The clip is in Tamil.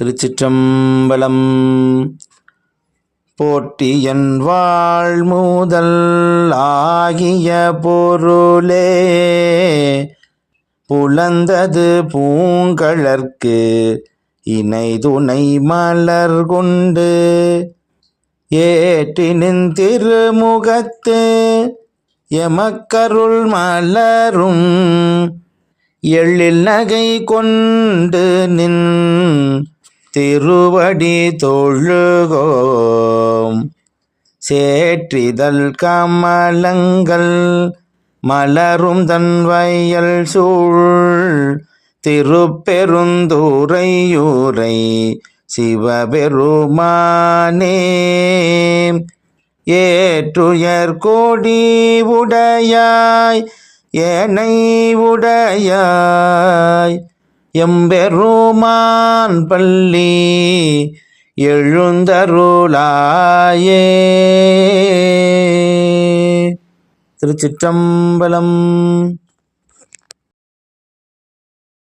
திருச்சிற்றம்பலம். போற்றியன் வாழ் முதல் ஆகிய பொருளே. புலந்தது பூங்கழற்கு இணை துணை மலர் கொண்டு ஏற்றினின் திருமுகத்து எமக்கருள் மலரும் எழில் நகை கொண்டு நின் திருவடி தொழுகோம். சேற்றிதழ் கமலங்கள் மலரும் தன் வயல் சூழ். திருப்பெருந்தூரையூரை சிவபெருமானே ஏற்றுயர் கோடி உடையாய் ஏனை உடையாய். எம்பெருமான் பள்ளி எழுந்தருளாயே. திருச்சிற்றம்பலம்